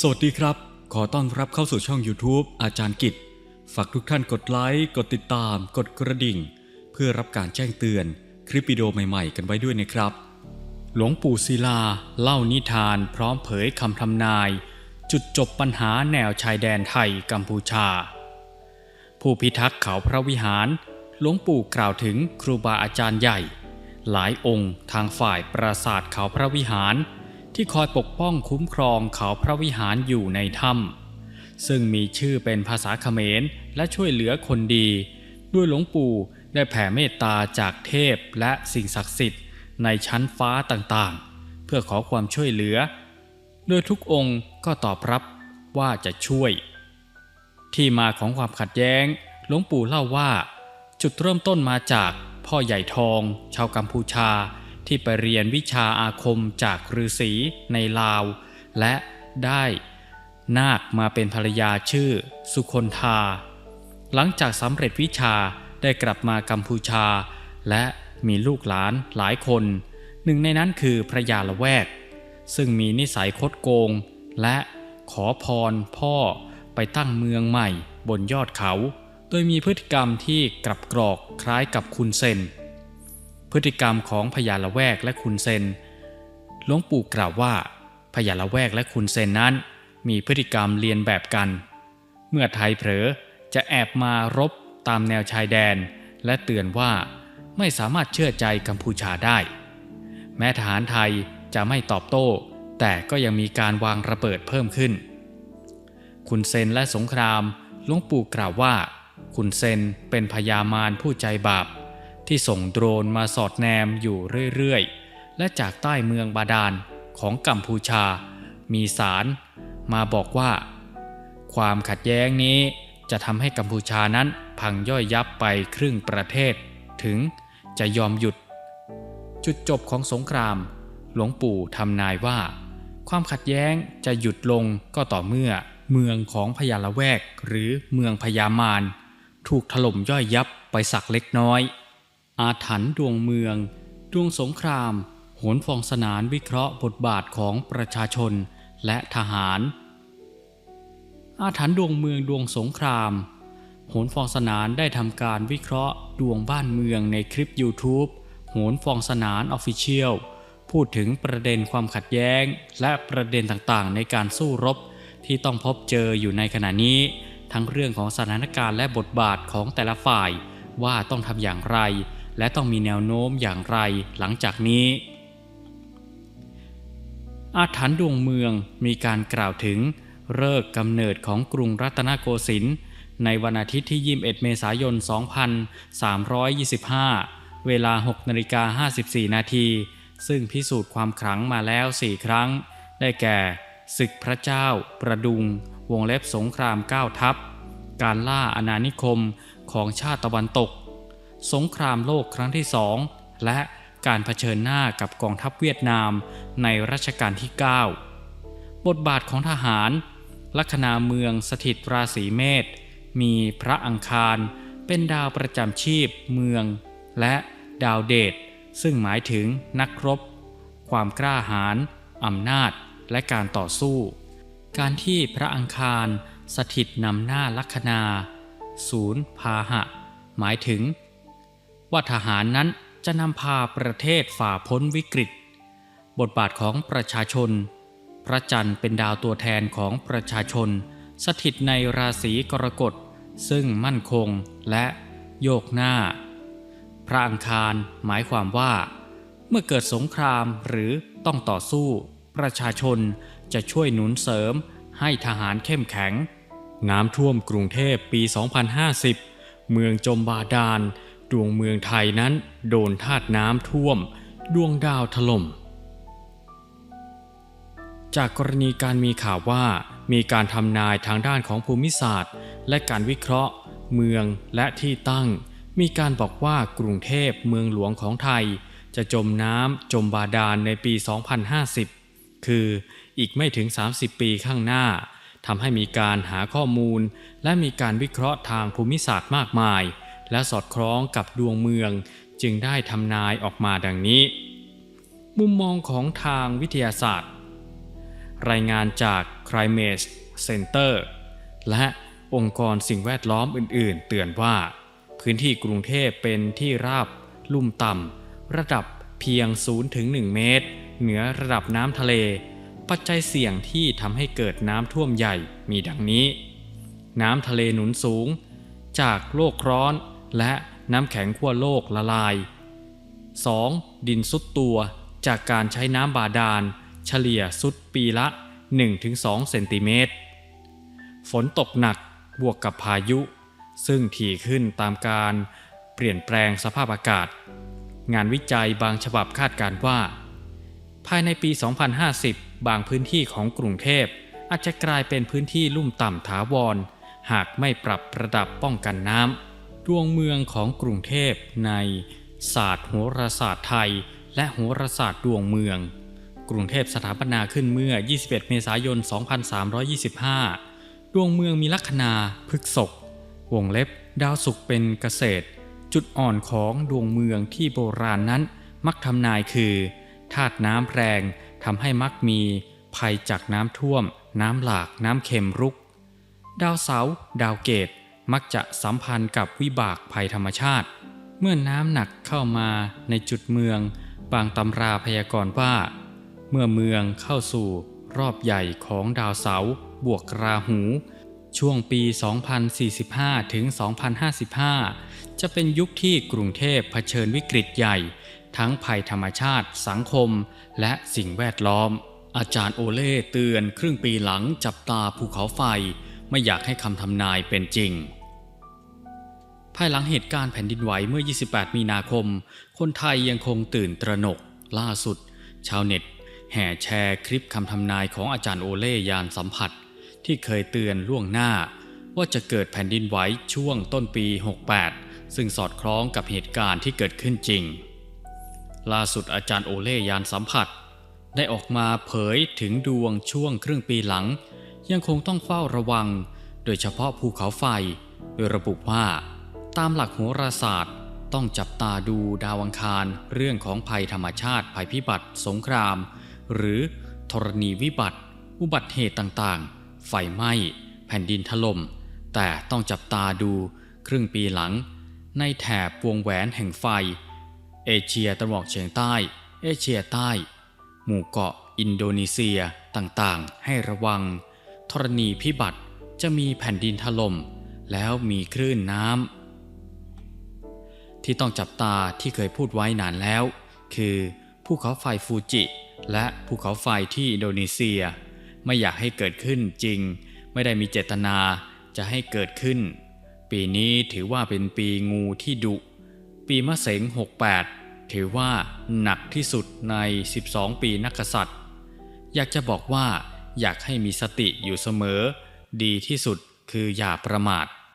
สวัสดีครับ ขอต้อนรับเข้าสู่ช่อง YouTube อาจารย์กิจ ฝากทุกท่านกดไลค์ กดติดตาม กดกระดิ่ง เพื่อรับการแจ้งเตือนคลิปวิดีโอใหม่ๆ กันไว้ด้วยนะครับ หลวงปู่ศิลา เล่านิทานพร้อมเผยคำทำนาย จุดจบปัญหาแนวชายแดนไทยกัมพูชา ผู้พิทักษ์เขาพระวิหาร หลวงปู่กล่าวถึงครูบาอาจารย์ใหญ่ หลายองค์ทางฝ่ายปราสาทเขาพระวิหาร ที่คอยปกป้องคุ้มครองเขาพระวิหารอยู่ในถ้ำซึ่งมีชื่อเป็นภาษาเขมรและช่วยเหลือคนดี ด้วยหลวงปู่ได้แผ่เมตตาจากเทพและสิ่งศักดิ์สิทธิ์ในชั้นฟ้าต่างๆ เพื่อขอความช่วยเหลือ โดยทุกองค์ก็ตอบรับว่าจะช่วย ที่มาของความขัดแย้ง หลวงปู่เล่าว่า จุดเริ่มต้นมาจากพ่อใหญ่ทอง ชาวกัมพูชา ที่ไปเรียนวิชาอาคมจากฤาษีในลาว และได้นาคมาเป็นภรรยาชื่อสุคนธา หลังจากสำเร็จวิชาได้กลับมากัมพูชา และมีลูกหลานหลายคน หนึ่งในนั้นคือพระยาละแวก ซึ่งมีนิสัยคดโกง และขอพรพ่อไปตั้งเมืองใหม่บนยอดเขา โดยมีพฤติกรรมที่กลับกรอกคล้ายกับคุณเซน พฤติกรรมของพญาละแวกและคุณเซนหลวงปู่กล่าวว่าพญาละแวกและคุณเซนนั้น มีพฤติกรรมเรียนแบบกัน เมื่อไทยเผลอจะแอบมารบตามแนวชายแดน และเตือนว่าไม่สามารถเชื่อใจกัมพูชาได้ แม้ทหารไทยจะไม่ตอบโต้ แต่ก็ยังมีการวางระเบิดเพิ่มขึ้น คุณเซนและสงครามหลวงปู่กล่าวว่า คุณเซนเป็นพญามารผู้ใจบาป ที่ส่งโดรนมาสอดแนมอยู่เรื่อยๆ และจากใต้เมืองบาดาลของกัมพูชา มีสารมาบอกว่า ความขัดแย้งนี้จะทำให้กัมพูชานั้นพังย่อยยับไปครึ่งประเทศ ถึงจะยอมหยุด จุดจบของสงคราม หลวงปู่ทำนายว่า ความขัดแย้งจะหยุดลงก็ต่อเมื่อเมืองของพญาละแวกหรือเมืองพญามารถูกถล่มย่อยยับไปสักเล็กน้อย อาถรรพ์ดวงเมือง ดวงสงคราม โหนฟองสนานวิเคราะห์บทบาทของประชาชนและทหาร อาถรรพ์ดวงเมืองดวงสงคราม โหนฟองสนานได้ทำการวิเคราะห์ดวงบ้านเมืองในคลิป YouTube โหนฟองสนานออฟฟิเชียลพูดถึงประเด็นความขัดแย้ง และประเด็นต่างๆ ในการสู้รบที่ต้องพบเจออยู่ในขณะนี้ ทั้งเรื่องของสถานการณ์และบทบาทของแต่ละฝ่ายว่าต้องทำอย่างไร และต้องมีแนวโน้มอย่างไรหลังจากนี้ อาถรรพ์ดวงเมืองมีการกล่าวถึงเลิกกำเนิดของกรุงรัตนโกสินทร์ในวันอาทิตย์ที่ 21 เมษายน 2325 เวลา 6นาฬิกา54 นาที ซึ่งพิสูจน์ความขลังมาแล้ว 4 ครั้ง ได้แก่ ศึกพระเจ้า ประดุง วงเล็บสงครามก้าทัพ การล่าอาณานิคมของชาติตะวันตก สงครามโลกครั้งที่สองและการเผชิญหน้ากับกองทัพเวียดนามในรัชกาลที่ 9 บทบาทของทหาร ลัคนาเมืองสถิตราศีเมษมีพระอังคารเป็นดาวประจำชีพเมือง และดาวเดชซึ่งหมายถึงนักรบ ความกล้าหาญอำนาจและการต่อสู้ การที่พระอังคารสถิตนำหน้าลัคนา ศูนย์พาหะ หมายถึง ว่าทหารนั้นจะนำพาประเทศฝ่าพ้นวิกฤต บทบาทของประชาชน พระจันทร์เป็นดาวตัวแทนของประชาชน สถิตในราศีกรกฎซึ่งมั่นคงและโยกหน้า พระอังคารหมายความว่า เมื่อเกิดสงครามหรือต้องต่อสู้ ประชาชนจะช่วยหนุนเสริมให้ทหารเข้มแข็ง น้ำท่วมกรุงเทพปี 2050 เมืองจมบาดาล ดวงเมืองไทยนั้นโดนธาตุน้ำท่วม ดวงดาวถล่ม จากกรณีการมีข่าวว่ามีการทำนายทางด้านของภูมิศาสตร์ และการวิเคราะห์ เมืองและที่ตั้ง มีการบอกว่ากรุงเทพเมืองหลวงของไทย จะจมน้ำจมบาดาลในปี 2050 คืออีกไม่ถึง 30 ปีข้างหน้าทำให้มีการหาข้อมูล และมีการวิเคราะห์ทางภูมิศาสตร์มากมาย และสอดคล้องกับดวงเมือง จึงได้ทำนายออกมาดังนี้ มุมมองของทางวิทยาศาสตร์ รายงานจาก Climate Center และองค์กรสิ่งแวดล้อมอื่น ๆ เตือนว่า พื้นที่กรุงเทพเป็นที่ราบ ลุ่มต่ำ ระดับเพียง 0-1 เมตร เหนือระดับน้ำทะเล ปัจจัยเสี่ยงที่ทำให้เกิดน้ำท่วมใหญ่มีดังนี้ น้ำทะเลหนุนสูง จากโลกร้อน และน้ำแข็งขั้วโลกละลาย 2. ดินซุดตัวจากการใช้น้ำบาดาล เฉลี่ยซุดปีละ 1-2 เซนติเมตร ฝนตกหนักบวกกับพายุ ซึ่งถี่ขึ้นตามการเปลี่ยนแปลงสภาพอากาศ งานวิจัยบางฉบับคาดการณ์ว่า ภายในปี 2050 บางพื้นที่ของกรุงเทพอาจจะกลายเป็นพื้นที่ลุ่มต่ำถาวร หากไม่ปรับระดับป้องกันน้ำ ดวงเมืองของกรุงเทพในศาสตร์โหราศาสตร์ไทย และโหราศาสตร์ดวงเมือง กรุงเทพสถาปนาขึ้นเมื่อ 21 เมษายน 2325 ดวงเมืองมีลัคนาพฤกษกวงเล็บ ดาวศุกร์เป็นเกษตร จุดอ่อนของดวงเมืองที่โบราณนั้น มักทำนายคือธาตุน้ำแรงทำให้มักมีภัยจากน้ำท่วม น้ำหลาก น้ำเค็มรุก ดาวเสาร์ดาวเกต มักจะสัมพันธ์กับวิบากภัยธรรมชาติ เมื่อน้ำหนักเข้ามาในจุดเมือง บางตำราพยากรณ์ว่า เมื่อเมืองเข้าสู่รอบใหญ่ของดาวเสาร์บวกราหู ช่วงปี 2045 ถึง 2055 จะเป็นยุคที่กรุงเทพเผชิญวิกฤตใหญ่ ทั้งภัยธรรมชาติ สังคม และสิ่งแวดล้อม อาจารย์โอเล่เตือนครึ่งปีหลังจับตาภูเขาไฟ ไม่อยากให้คำทำนายเป็นจริง ภายหลังเหตุการณ์แผ่นดินไหวเมื่อ 28 มีนาคม คนไทยยังคงตื่นตระหนก ล่าสุด ชาวเน็ต แห่แชร์คลิปคำทำนายของอาจารย์โอเล่ยานสัมผัส ที่เคยเตือนล่วงหน้า ว่าจะเกิดแผ่นดินไหวช่วงต้นปี 68 ซึ่งสอดคล้องกับเหตุการณ์ที่เกิดขึ้นจริง ล่าสุดอาจารย์โอเล่ยานสัมผัส ได้ออกมาเผยถึงดวงช่วงครึ่งปีหลัง ยังคงต้องเฝ้าระวัง โดยเฉพาะภูเขาไฟ โดยระบุว่า ตามหลักโหราศาสตร์ ต้องจับตาดูดาวังคาร เรื่องของภัยธรรมชาติ ภัยพิบัติ สงคราม หรือธรณีวิบัติ อุบัติเหตุต่างๆ ไฟไหม้ แผ่นดินถล่ม แต่ต้องจับตาดูครึ่งปีหลัง ในแถบวงแหวนแห่งไฟ เอเชียตะวันออกเฉียงใต้ เอเชียใต้ หมู่เกาะอินโดนีเซียต่างๆ ให้ระวัง ธรณีพิบัติจะมีแผ่นดินถล่ม แล้วมีคลื่นน้ำ ที่ต้องจับตาที่เคยพูดไว้นานแล้ว คือภูเขาไฟฟูจิ และภูเขาไฟที่อินโดนีเซีย ไม่อยากให้เกิดขึ้นจริง ไม่ได้มีเจตนาจะให้เกิดขึ้น ปีนี้ถือว่าเป็นปีงูที่ดุ ปีมะเสง 68 ถือว่าหนักที่สุดใน 12 ปีนักษัตริย์ อยากจะบอกว่าอยากให้มีสติอยู่เสมอ ดีที่สุดคืออย่าประมาท